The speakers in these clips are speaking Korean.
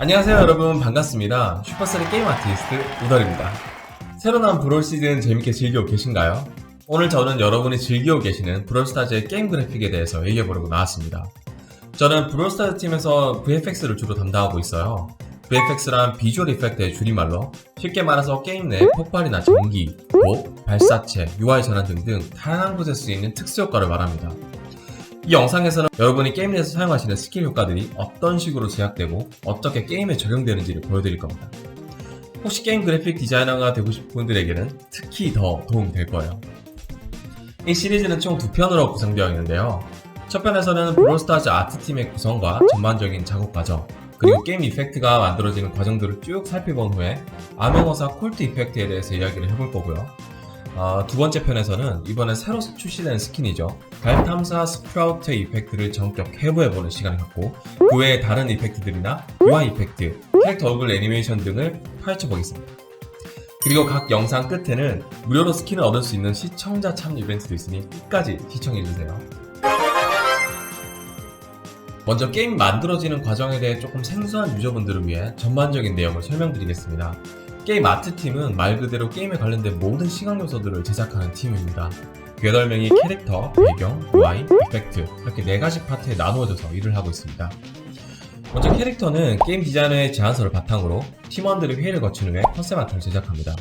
안녕하세요 여러분. 반갑습니다. 슈퍼셀의 게임 아티스트 우덜입니다. 새로 나온 브롤 시즌 재밌게 즐기고 계신가요? 오늘 저는 여러분이 즐기고 계시는 브롤스타즈의 게임 그래픽에 대해서 얘기해보려고 나왔습니다. 저는 브롤스타즈 팀에서 VFX를 주로 담당하고 있어요. VFX란 비주얼 이펙트의 줄임말로 쉽게 말해서 게임 내 폭발이나 전기, 목, 발사체, UI 전환 등등 다양한 곳에 쓰이는 특수 효과를 말합니다 이 영상에서는 여러분이 게임 내에서 사용하시는 스킬 효과들이 어떤 식으로 제작되고 어떻게 게임에 적용되는지를 보여드릴 겁니다. 혹시 게임 그래픽 디자이너가 되고 싶은 분들에게는 특히 더 도움이 될 거예요. 이 시리즈는 총 두 편으로 구성되어 있는데요. 첫 편에서는 브롤스타즈 아트팀의 구성과 전반적인 작업 과정, 그리고 게임 이펙트가 만들어지는 과정들을 쭉 살펴본 후에 암행어사 콜트 이펙트에 대해서 이야기를 해볼 거고요. 아, 두 번째 편에서는 이번에 새로 출시된 스킨이죠. 달 탐사 스프라우트 이펙트를 전격 해부해보는 시간을 갖고 그 외에 다른 이펙트들이나 UI 이펙트, 캐릭터 얼굴 애니메이션 등을 파헤쳐보겠습니다. 그리고 각 영상 끝에는 무료로 스킨을 얻을 수 있는 시청자 참여 이벤트도 있으니 끝까지 시청해주세요. 먼저 게임 만들어지는 과정에 대해 조금 생소한 유저분들을 위해 전반적인 내용을 설명드리겠습니다. 게임 아트 팀은 말 그대로 게임에 관련된 모든 시각 요소들을 제작하는 팀입니다. 8명이 캐릭터, 배경, UI, 이펙트 이렇게 4가지 파트에 나누어져서 일을 하고 있습니다. 먼저 캐릭터는 게임 디자이너의 제안서를 바탕으로 팀원들이 회의를 거친 후에 컨셉 아트를 제작합니다.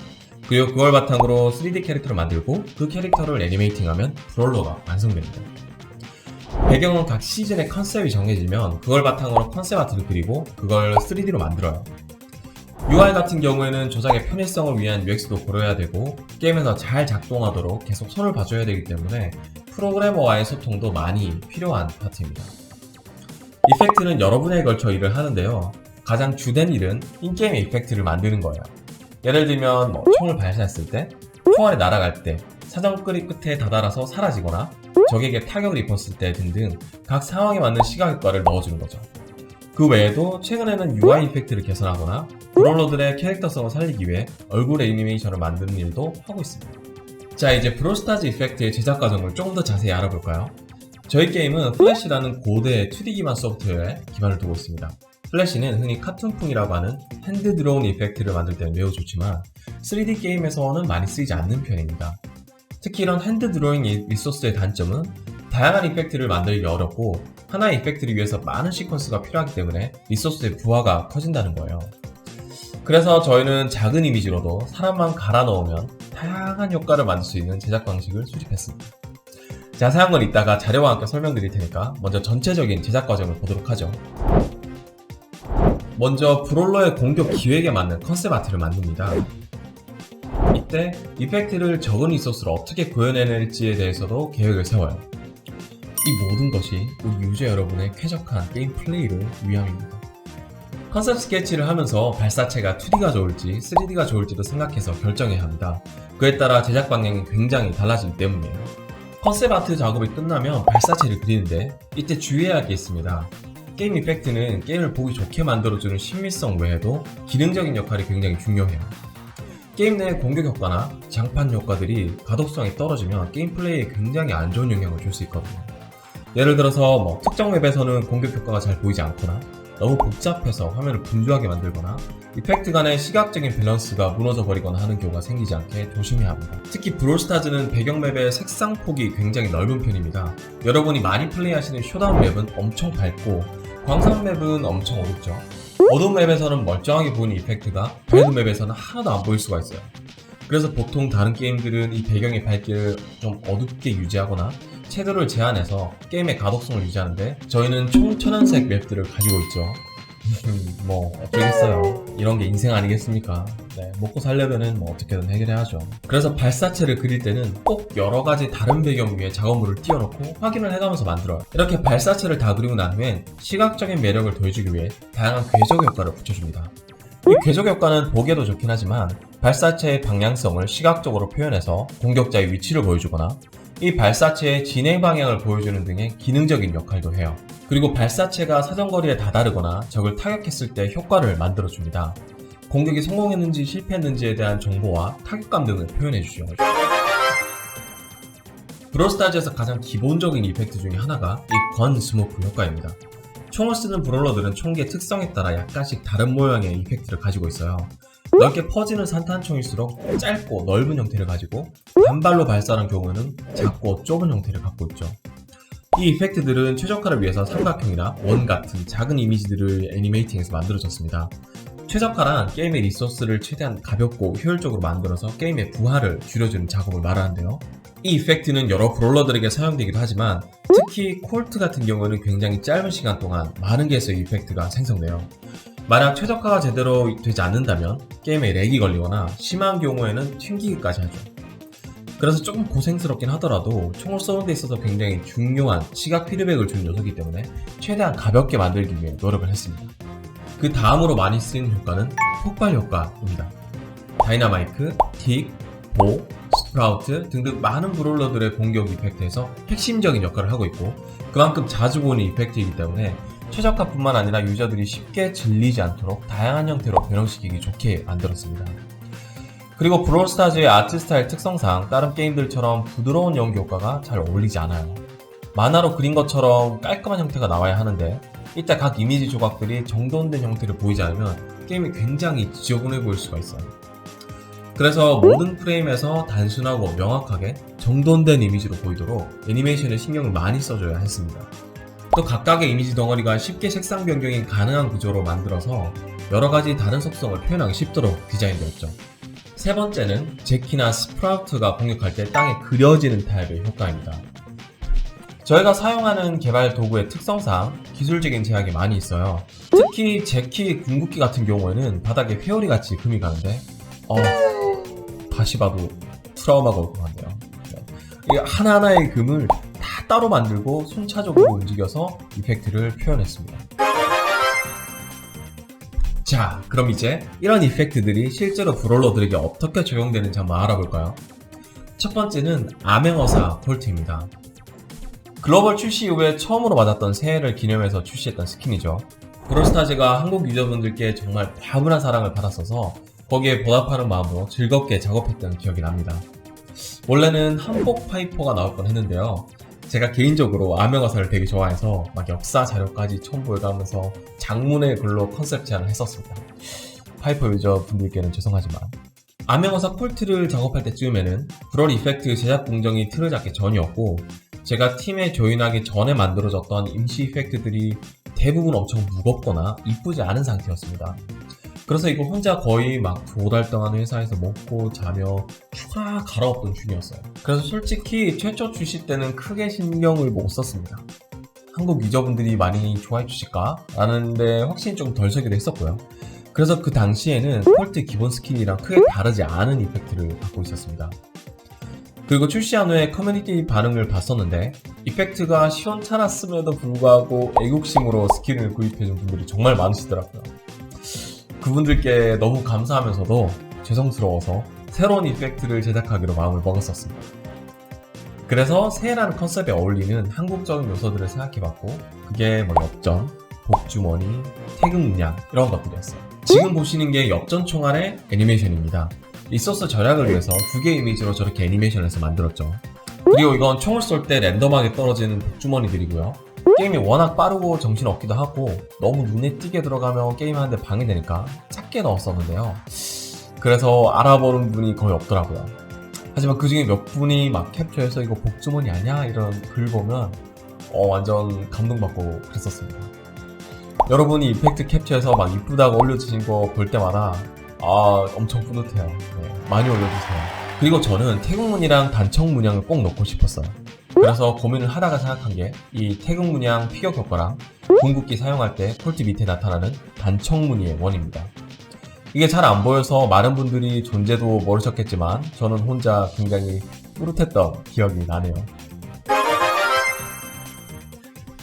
그리고 그걸 바탕으로 3D 캐릭터를 만들고 그 캐릭터를 애니메이팅하면 브롤러가 완성됩니다. 배경은 각 시즌의 컨셉이 정해지면 그걸 바탕으로 컨셉 아트를 그리고 그걸 3D로 만들어요. UI 같은 경우에는 조작의 편의성을 위한 UX도 고려해야 되고 게임에서 잘 작동하도록 계속 손을 봐줘야 되기 때문에 프로그래머와의 소통도 많이 필요한 파트입니다. 이펙트는 여러 분야에 걸쳐 일을 하는데요. 가장 주된 일은 인게임 이펙트를 만드는 거예요. 예를 들면 뭐 총을 발사했을 때, 총알이 날아갈 때, 사정거리 끝에 다다라서 사라지거나 적에게 타격을 입었을 때 등등 각 상황에 맞는 시각 효과를 넣어주는 거죠. 그 외에도 최근에는 UI 이펙트를 개선하거나 브롤러들의 캐릭터성을 살리기 위해 얼굴 애니메이션을 만드는 일도 하고 있습니다. 자 이제 브롤스타즈 이펙트의 제작 과정을 조금 더 자세히 알아볼까요? 저희 게임은 플래시라는 고대의 2D 기반 소프트웨어에 기반을 두고 있습니다. 플래시는 흔히 카툰풍이라고 하는 핸드 드로운 이펙트를 만들 때는 매우 좋지만 3D 게임에서는 많이 쓰이지 않는 편입니다. 특히 이런 핸드 드로잉 리소스의 단점은 다양한 이펙트를 만들기 어렵고 하나의 이펙트를 위해서 많은 시퀀스가 필요하기 때문에 리소스의 부하가 커진다는 거예요. 그래서 저희는 작은 이미지로도 사람만 갈아 넣으면 다양한 효과를 만들 수 있는 제작 방식을 수집했습니다. 자세한 건 이따가 자료와 함께 설명드릴 테니까 먼저 전체적인 제작 과정을 보도록 하죠. 먼저 브롤러의 공격 기획에 맞는 컨셉 아트를 만듭니다. 이때 이펙트를 적은 리소스로 어떻게 구현해낼지에 대해서도 계획을 세워요. 이 모든 것이 우리 유저 여러분의 쾌적한 게임 플레이를 위함입니다. 컨셉 스케치를 하면서 발사체가 2D가 좋을지 3D가 좋을지도 생각해서 결정해야 합니다. 그에 따라 제작 방향이 굉장히 달라지기 때문이에요. 컨셉 아트 작업이 끝나면 발사체를 그리는데 이때 주의해야 할 게 있습니다. 게임 이펙트는 게임을 보기 좋게 만들어주는 신미성 외에도 기능적인 역할이 굉장히 중요해요. 게임 내 공격 효과나 장판 효과들이 가독성이 떨어지면 게임 플레이에 굉장히 안 좋은 영향을 줄 수 있거든요. 예를 들어서 뭐 특정 맵에서는 공격 효과가 잘 보이지 않거나 너무 복잡해서 화면을 분주하게 만들거나 이펙트 간의 시각적인 밸런스가 무너져 버리거나 하는 경우가 생기지 않게 조심해야 합니다. 특히 브롤스타즈는 배경 맵의 색상 폭이 굉장히 넓은 편입니다. 여러분이 많이 플레이하시는 쇼다운 맵은 엄청 밝고 광산 맵은 엄청 어둡죠. 어두운 맵에서는 멀쩡하게 보이는 이펙트가 밝은 맵에서는 하나도 안 보일 수가 있어요. 그래서 보통 다른 게임들은 이 배경의 밝기를 좀 어둡게 유지하거나 채도를 제한해서 게임의 가독성을 유지하는데 저희는 총 천연색 맵들을 가지고 있죠. 뭐 어쩌겠어요. 이런 게 인생 아니겠습니까? 네, 먹고 살려면은 뭐 어떻게든 해결해야죠. 그래서 발사체를 그릴 때는 꼭 여러 가지 다른 배경 위에 작업물을 띄워놓고 확인을 해가면서 만들어요. 이렇게 발사체를 다 그리고 난 후엔 시각적인 매력을 더해주기 위해 다양한 궤적 효과를 붙여줍니다. 이 궤적 효과는 보기에도 좋긴 하지만 발사체의 방향성을 시각적으로 표현해서 공격자의 위치를 보여주거나 이 발사체의 진행 방향을 보여주는 등의 기능적인 역할도 해요. 그리고 발사체가 사정거리에 다다르거나 적을 타격했을 때 효과를 만들어줍니다. 공격이 성공했는지 실패했는지에 대한 정보와 타격감 등을 표현해주죠. 브로스타즈에서 가장 기본적인 이펙트 중에 하나가 이 건 스모크 효과입니다. 총을 쓰는 브롤러들은 총기의 특성에 따라 약간씩 다른 모양의 이펙트를 가지고 있어요. 넓게 퍼지는 산탄총일수록 짧고 넓은 형태를 가지고 단발로 발사하는 경우는 작고 좁은 형태를 갖고 있죠. 이 이펙트들은 최적화를 위해서 삼각형이나 원 같은 작은 이미지들을 애니메이팅해서 만들어졌습니다. 최적화란 게임의 리소스를 최대한 가볍고 효율적으로 만들어서 게임의 부하를 줄여주는 작업을 말하는데요. 이 이펙트는 여러 브롤러들에게 사용되기도 하지만 특히 콜트 같은 경우는 굉장히 짧은 시간 동안 많은 개수의 이펙트가 생성돼요. 만약 최적화가 제대로 되지 않는다면 게임에 렉이 걸리거나 심한 경우에는 튕기기까지 하죠. 그래서 조금 고생스럽긴 하더라도 총을 쏘는 데 있어서 굉장히 중요한 시각 피드백을 주는 요소이기 때문에 최대한 가볍게 만들기 위해 노력을 했습니다. 그 다음으로 많이 쓰이는 효과는 폭발 효과입니다. 다이나마이크, 틱, 보, 스프라우트 등등 많은 브롤러들의 공격 이펙트에서 핵심적인 역할을 하고 있고 그만큼 자주 보는 이펙트이기 때문에 최적화뿐만 아니라 유저들이 쉽게 질리지 않도록 다양한 형태로 변형시키기 좋게 만들었습니다. 그리고 브롤스타즈의 아트 스타일 특성상 다른 게임들처럼 부드러운 연기 효과가 잘 어울리지 않아요. 만화로 그린 것처럼 깔끔한 형태가 나와야 하는데 이때 각 이미지 조각들이 정돈된 형태를 보이지 않으면 게임이 굉장히 지저분해 보일 수가 있어요. 그래서 모든 프레임에서 단순하고 명확하게 정돈된 이미지로 보이도록 애니메이션에 신경을 많이 써줘야 했습니다. 또 각각의 이미지 덩어리가 쉽게 색상 변경이 가능한 구조로 만들어서 여러 가지 다른 속성을 표현하기 쉽도록 디자인되었죠. 세 번째는 제키나 스프라우트가 공격할 때 땅에 그려지는 타입의 효과입니다. 저희가 사용하는 개발 도구의 특성상 기술적인 제약이 많이 있어요. 특히 제키 궁극기 같은 경우에는 바닥에 회오리 같이 금이 가는데, 어, 다시 봐도 트라우마가 올 것 같네요. 네. 이 하나하나의 금을 다 따로 만들고 순차적으로 움직여서 이펙트를 표현했습니다. 자, 그럼 이제 이런 이펙트들이 실제로 브롤러들에게 어떻게 적용되는지 한번 알아볼까요? 첫 번째는 암행어사 콜트입니다. 글로벌 출시 이후에 처음으로 맞았던 새해를 기념해서 출시했던 스킨이죠. 브롤스타즈가 한국 유저분들께 정말 과분한 사랑을 받았어서 거기에 보답하는 마음으로 즐겁게 작업했던 기억이 납니다. 원래는 한복 파이퍼가 나올 뻔 했는데요. 제가 개인적으로 암행어사를 되게 좋아해서 막 역사 자료까지 첨부해가면서 장문의 글로 컨셉 제안을 했었습니다. 파이퍼 유저 분들께는 죄송하지만 암행어사 콜트를 작업할 때쯤에는 브롤 이펙트 제작 공정이 틀을 잡기 전이었고 제가 팀에 조인하기 전에 만들어졌던 임시 이펙트들이 대부분 엄청 무겁거나 이쁘지 않은 상태였습니다. 그래서 이거 혼자 거의 막 두 달 동안 회사에서 먹고 자며 휴가 갈아엎던 중이었어요. 그래서 솔직히 최초 출시 때는 크게 신경을 못 썼습니다. 한국 유저분들이 많이 좋아해 주실까? 라는데 확신이 좀덜 서기도 했었고요. 그래서 그 당시에는 폴트 기본 스킨이랑 크게 다르지 않은 이펙트를 갖고 있었습니다. 그리고 출시한 후에 커뮤니티 반응을 봤었는데 이펙트가 시원찮았음에도 불구하고 애국심으로 스킨을 구입해준 분들이 정말 많으시더라고요. 그분들께 너무 감사하면서도 죄송스러워서 새로운 이펙트를 제작하기로 마음을 먹었었습니다. 그래서 새해라는 컨셉에 어울리는 한국적인 요소들을 생각해봤고 그게 뭐 엽전, 복주머니, 태극 문양 이런 것들이었어요. 지금 보시는 게 엽전 총알의 애니메이션입니다. 리소스 절약을 위해서 두 개의 이미지로 저렇게 애니메이션을 해서 만들었죠. 그리고 이건 총을 쏠 때 랜덤하게 떨어지는 복주머니들이고요. 게임이 워낙 빠르고 정신없기도 하고 너무 눈에 띄게 들어가면 게임하는데 방해되니까 작게 넣었었는데요. 그래서 알아보는 분이 거의 없더라고요. 하지만 그 중에 몇 분이 막 캡처해서 이거 복주머니 아니야? 이런 글 보면 어, 완전 감동받고 그랬었습니다. 여러분이 이펙트 캡처해서 막 이쁘다고 올려주신 거 볼 때마다 아 엄청 뿌듯해요. 네, 많이 올려주세요. 그리고 저는 태국문이랑 단청 문양을 꼭 넣고 싶었어요. 그래서 고민을 하다가 생각한 게 이 태극 문양 피격 효과랑 궁극기 사용할 때 폴트 밑에 나타나는 단청 무늬의 원입니다. 이게 잘 안 보여서 많은 분들이 존재도 모르셨겠지만 저는 혼자 굉장히 뿌듯했던 기억이 나네요.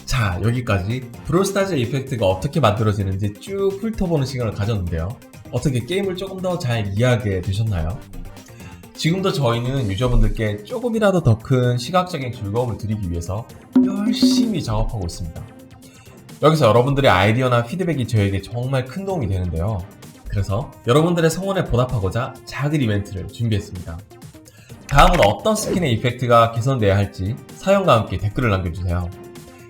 자, 여기까지 브롤스타즈 이펙트가 어떻게 만들어지는지 쭉 훑어보는 시간을 가졌는데요. 어떻게 게임을 조금 더 잘 이해하게 되셨나요? 지금도 저희는 유저분들께 조금이라도 더 큰 시각적인 즐거움을 드리기 위해서 열심히 작업하고 있습니다. 여기서 여러분들의 아이디어나 피드백이 저에게 정말 큰 도움이 되는데요. 그래서 여러분들의 성원에 보답하고자 작은 이벤트를 준비했습니다. 다음은 어떤 스킨의 이펙트가 개선돼야 할지 사연과 함께 댓글을 남겨주세요.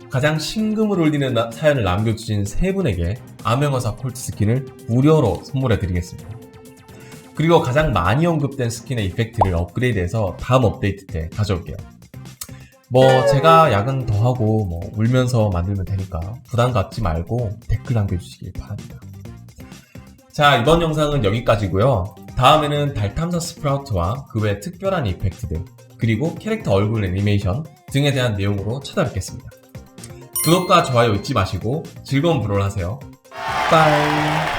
가장 심금을 울리는 나- 사연을 남겨주신 세 분에게 암행어사 콜트 스킨을 무료로 선물해 드리겠습니다. 그리고 가장 많이 언급된 스킨의 이펙트를 업그레이드해서 다음 업데이트 때 가져올게요. 뭐 제가 야근 더 하고 뭐 울면서 만들면 되니까 부담 갖지 말고 댓글 남겨주시길 바랍니다. 자 이번 영상은 여기까지고요. 다음에는 달 탐사 스프라우트와 그 외 특별한 이펙트들 그리고 캐릭터 얼굴 애니메이션 등에 대한 내용으로 찾아뵙겠습니다. 구독과 좋아요 잊지 마시고 즐거운 브롤 하세요. 빠이